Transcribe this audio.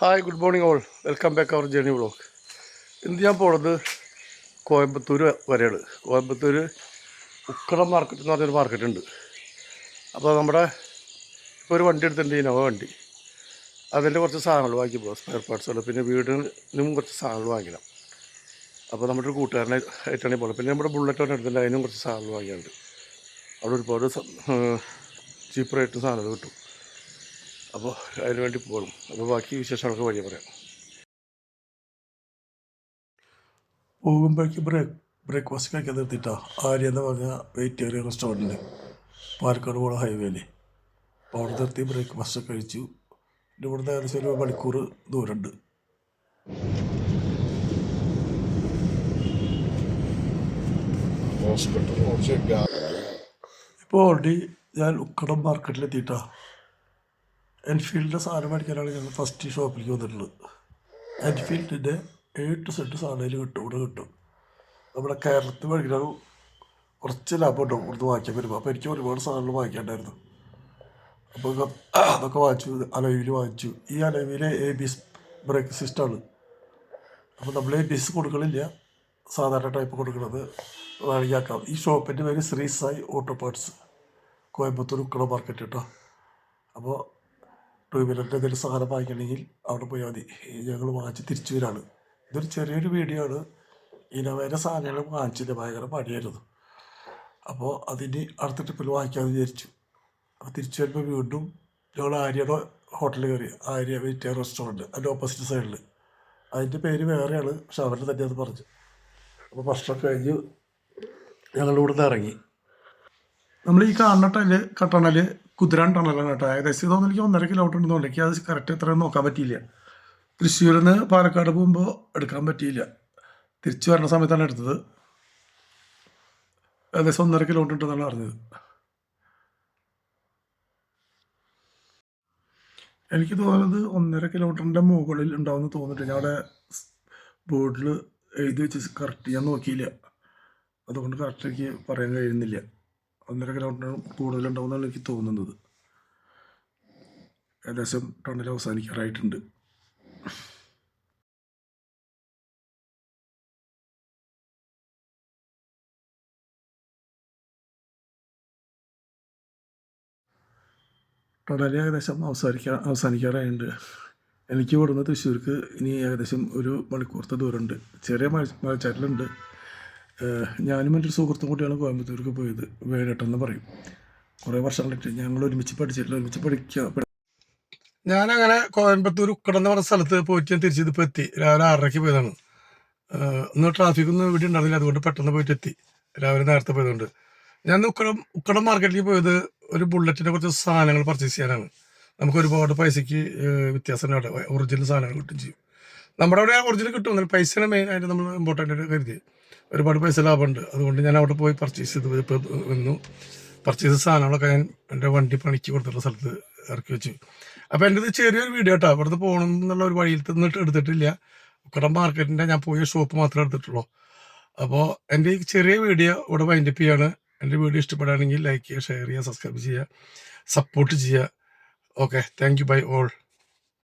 Hi good morning all welcome back our journey vlog ഇന്ന് ഞാൻ പോണത് കോയമ്പത്തൂർ വരെയാണ്. കോയമ്പത്തൂർ ഉക്കടം മാർക്കറ്റ് എന്ന് പറഞ്ഞൊരു മാർക്കറ്റ് ഉണ്ട്. അപ്പോൾ നമ്മുടെ ഇപ്പോൾ ഒരു വണ്ടി എടുത്തിട്ടുണ്ട് ഇനോവ വണ്ടി. അതിന്റെ കുറച്ച് സാധനങ്ങൾ വാങ്ങിക്കും പോകും സ്പെയർ പാർട്സുകൾ പിന്നെ വീടിനും കുറച്ച് സാധനങ്ങൾ വാങ്ങിക്കണം. അപ്പോൾ നമ്മുടെ ഒരു കൂട്ടുകാരനെ ആയിട്ടാണ് പോകുന്നത് പിന്നെ നമ്മുടെ ബുള്ളറ്റ് വണ്ടി എടുത്തിട്ടുണ്ട് അതിനും കുറച്ച് സാധനങ്ങൾ വാങ്ങിയിട്ടുണ്ട് അവിടെ ഒരുപാട് ചീപ്പ് റേറ്റ് സാധനങ്ങൾ കിട്ടും. അപ്പോൾ അതിന് വേണ്ടി പോകണം അപ്പോൾ ബാക്കി വിശേഷങ്ങളൊക്കെ വഴിയെ പറയാം. പോകുമ്പോഴേക്ക് ബ്രേക്ക് ബ്രേക്ക്ഫാസ്റ്റ് കഴിക്കാൻ നിർത്തിയിട്ടാ. ആര്യ എന്ന് പറഞ്ഞ വെജിറ്റേറിയൻ റെസ്റ്റോറന്റിൽ പാലക്കാട് പോണ ഹൈവേയിൽ അപ്പോൾ അവിടെ നിർത്തി ബ്രേക്ക്ഫാസ്റ്റ് ഒക്കെ കഴിച്ചു. പിന്നെ ഇവിടുന്ന് ഏകദേശം ഒരു മണിക്കൂർ ദൂരമുണ്ട് ഇപ്പോൾ ഓൾറെഡി ഞാൻ ഉക്കടം മാർക്കറ്റിലെത്തിയിട്ടാ എൻഫീൽഡിന്റെ സാധനം മേടിക്കാനാണ് ഞങ്ങൾ ഫസ്റ്റ് ഷോപ്പിലേക്ക് വന്നിട്ടുള്ളത്. എൻഫീൽഡിന്റെ എട്ട് സെറ്റ് സാധനത്തിൽ കിട്ടും ഇവിടെ കിട്ടും. നമ്മുടെ കേരളത്തിൽ മേടിക്കുന്നത് കുറച്ച് ലാഭം ഉണ്ടാവും ഇവിടുന്ന് വാങ്ങിക്കാൻ വരുമ്പോൾ അപ്പോൾ എനിക്ക് ഒരുപാട് സാധനങ്ങൾ വാങ്ങിക്കാണ്ടായിരുന്നു അപ്പോൾ അതൊക്കെ വാങ്ങിച്ചു അലവിൽ വാങ്ങിച്ചു. ഈ അലവിലെ എ ബിസ് ബ്രേക്ക് സിസ്റ്റമാണ് അപ്പോൾ നമ്മൾ എ ബി എസ് കൊടുക്കണില്ല. സാധാരണ ടൈപ്പ് കൊടുക്കുന്നത് ആക്കാം. ഈ ഷോപ്പിന്റെ പേര് ശ്രീസായി ഓട്ടോ പാർട്സ് കോയമ്പത്തൂർ ഉക്കള മാർക്കറ്റ് കേട്ടോ അപ്പോൾ ടൂ വീലറിന്റെ എന്തെങ്കിലും സാധനം വാങ്ങിക്കണമെങ്കിൽ അവിടെ പോയാൽ മതി. ഞങ്ങൾ വാങ്ങിച്ച് തിരിച്ചു വരാണ്. ഇതൊരു ചെറിയൊരു വീഡിയോ ആണ്. ഇനവേറെ സാധനങ്ങൾ വാങ്ങിച്ചില്ല ഭയങ്കര പണിയായിരുന്നു അപ്പോൾ അതിന് അടുത്ത ട്രിപ്പിൽ വാങ്ങിക്കാമെന്ന് വിചാരിച്ചു. അപ്പോൾ തിരിച്ചു വരുമ്പോൾ വീണ്ടും ഞങ്ങൾ ആര്യയുടെ ഹോട്ടലിൽ കയറി. ആര്യ വെജിറ്റേറിയൻ റെസ്റ്റോറന്റ് അതിന്റെ ഓപ്പോസിറ്റ് സൈഡിൽ. അതിന്റെ പേര് വേറെയാണ് പക്ഷെ അവരുടെ തന്നെ അത് പറഞ്ഞു അപ്പോൾ ഭക്ഷണം കഴിഞ്ഞ് ഞങ്ങൾ ഇവിടുന്ന് ഇറങ്ങി. നമ്മൾ ഈ കാണണ കട്ടണൽ കുതിരാൻ ടണലാണ് കേട്ടോ. ഏകദേശം തോന്നുന്നു എനിക്ക് ഒന്നര കിലോമീറ്റർ ഉണ്ടെന്ന് എനിക്ക് അത് കറക്റ്റ് എത്ര നോക്കാൻ പറ്റിയില്ല. തൃശ്ശൂരിൽ നിന്ന് പാലക്കാട് പോകുമ്പോൾ എടുക്കാൻ പറ്റിയില്ല. തിരിച്ചു വരുന്ന സമയത്താണ് എടുത്തത്. ഏകദേശം ഒന്നര കിലോമീറ്റർ ഉണ്ടെന്നാണ് അറിഞ്ഞത് എനിക്ക് തോന്നുന്നത് ഒന്നര കിലോമീറ്ററിന്റെ മുകളിൽ ഉണ്ടാവുമെന്ന് ഞാൻ അവിടെ ബോർഡിൽ എഴുതി വെച്ച് കറക്റ്റ് ഞാൻ നോക്കിയില്ല. അതുകൊണ്ട് കറക്റ്റ് എനിക്ക് പറയാൻ കഴിയുന്നില്ല. ഒന്നര കിലോമീറ്റർ കൂടുതലുണ്ടാവുമെന്നാണ് എനിക്ക് തോന്നുന്നത്. ഏകദേശം ടണ്ണിൽ അവസാനിക്കാറായിട്ടുണ്ട്. ടണൽ ഏകദേശം അവസാനിക്കാൻ അവസാനിക്കാറായിട്ടുണ്ട്. എനിക്ക് ഇവിടുന്ന് തൃശ്ശൂർക്ക് ഇനി ഏകദേശം ഒരു മണിക്കൂറത്തെ ദൂരമുണ്ട്. ചെറിയ മഴ മഴച്ചാറ്റലുണ്ട് ഞാനും എന്റെ സുഹൃത്തും കൂടിയാണ് കോയമ്പത്തൂർക്ക് പോയത്. വേടട്ടെന്ന് പറയും. കുറേ വർഷങ്ങളായിട്ട് ഞങ്ങൾ ഒരുമിച്ച് പഠിച്ചിട്ടില്ല. ഒരുമിച്ച് പഠിക്കുക ഞാനങ്ങനെ കോയമ്പത്തൂർ ഉക്കടെന്ന് പറഞ്ഞ സ്ഥലത്ത് പോയിട്ട് ഞാൻ തിരിച്ചിതിപ്പോൾ എത്തി. രാവിലെ ആറരയ്ക്ക് പോയതാണ്. ഒന്ന് ട്രാഫിക് ഒന്നും ഇവിടെ ഉണ്ടായിരുന്നില്ല. അതുകൊണ്ട് പെട്ടെന്ന് പോയിട്ട് എത്തി. രാവിലെ നേരത്തെ പോയതുകൊണ്ട്. ഞാൻ ഉക്കടം ഉക്കടം മാർക്കറ്റിലേക്ക് പോയത് ഒരു ബുള്ളറ്റിന്റെ കുറച്ച് സാധനങ്ങൾ പർച്ചേസ് ചെയ്യാനാണ്. നമുക്ക് ഒരുപാട് പൈസയ്ക്ക് വ്യത്യാസം ഒറിജിനൽ സാധനങ്ങൾ കിട്ടും ചെയ്യും. നമ്മുടെ അവിടെ ഒറിജിനൽ കിട്ടും. പൈസ മെയിൻ ആയിട്ട് നമ്മൾ ഇമ്പോർട്ടന്റ് ആയിട്ട് കരുതി. ഒരുപാട് പൈസ ലാഭമുണ്ട്. അതുകൊണ്ട് ഞാൻ അവിടെ പോയി പർച്ചേസ് ചെയ്ത്. വന്നു. പർച്ചേസ് സാധനങ്ങളൊക്കെ ഞാൻ എന്റെ വണ്ടി പണിക്ക് കൊടുത്തിട്ടുള്ള സ്ഥലത്ത് ഇറക്കി വെച്ചു. അപ്പോൾ എന്റെ ഇത് ചെറിയൊരു വീഡിയോ കേട്ടോ അവിടുത്തെ പോകണം എന്നുള്ള ഒരു വഴിയിൽ നിന്നിട്ട് എടുത്തിട്ടില്ല. ഉക്കടം മാർക്കറ്റിന്റെ ഞാൻ പോയ ഷോപ്പ് മാത്രമേ എടുത്തിട്ടുള്ളൂ. അപ്പോൾ എന്റെ ഈ ചെറിയ വീഡിയോ ഇവിടെ വൈൻഡപ്പ് ചെയ്യാണ്. എന്റെ വീഡിയോ ഇഷ്ടപ്പെടുകയാണെങ്കിൽ ലൈക്ക് ചെയ്യുക ഷെയർ ചെയ്യുക സബ്സ്ക്രൈബ് ചെയ്യുക സപ്പോർട്ട് ചെയ്യുക. Okay thank you bye all